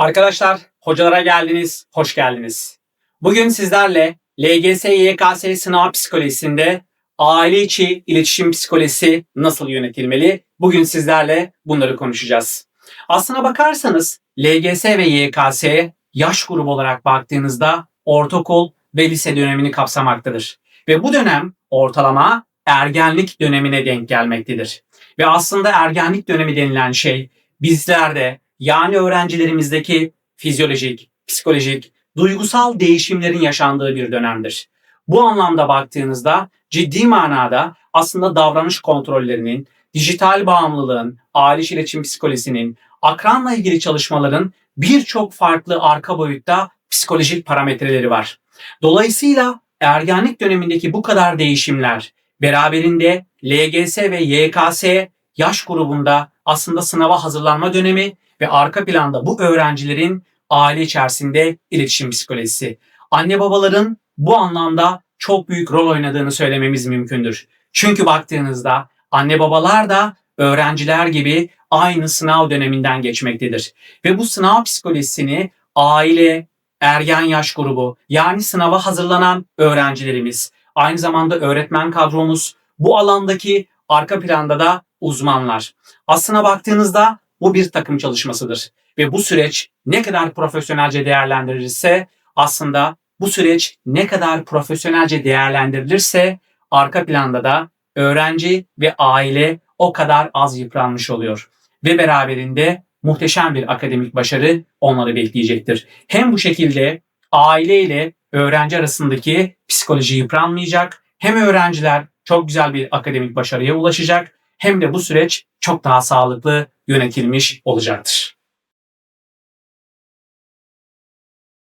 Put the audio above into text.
Arkadaşlar, hocalara geldiniz, hoş geldiniz. Bugün sizlerle LGS YKS sınav psikolojisinde aile içi iletişim psikolojisi nasıl yönetilmeli? Bugün sizlerle bunları konuşacağız. Aslına bakarsanız LGS ve YKS yaş grubu olarak baktığınızda ortaokul ve lise dönemini kapsamaktadır. Ve bu dönem ortalama ergenlik dönemine denk gelmektedir. Ve aslında ergenlik dönemi denilen şey bizlerde yani öğrencilerimizdeki fizyolojik, psikolojik, duygusal değişimlerin yaşandığı bir dönemdir. Bu anlamda baktığınızda ciddi manada aslında davranış kontrollerinin, dijital bağımlılığın, aile iletişim psikolojisinin, akranla ilgili çalışmaların birçok farklı arka boyutta psikolojik parametreleri var. Dolayısıyla ergenlik dönemindeki bu kadar değişimler beraberinde LGS ve YKS yaş grubunda aslında sınava hazırlanma dönemi ve arka planda bu öğrencilerin aile içerisinde iletişim psikolojisi. Anne babaların bu anlamda çok büyük rol oynadığını söylememiz mümkündür. Çünkü baktığınızda anne babalar da öğrenciler gibi aynı sınav döneminden geçmektedir. Ve bu sınav psikolojisini aile, ergen yaş grubu yani sınava hazırlanan öğrencilerimiz, aynı zamanda öğretmen kadromuz, bu alandaki arka planda da uzmanlar. Aslına baktığınızda bu bir takım çalışmasıdır. Ve bu süreç ne kadar profesyonelce değerlendirilirse aslında bu süreç ne kadar profesyonelce değerlendirilirse arka planda da öğrenci ve aile o kadar az yıpranmış oluyor. Ve beraberinde muhteşem bir akademik başarı onları bekleyecektir. Hem bu şekilde aile ile öğrenci arasındaki psikoloji yıpranmayacak, hem öğrenciler çok güzel bir akademik başarıya ulaşacak, hem de bu süreç çok daha sağlıklı yönetilmiş olacaktır.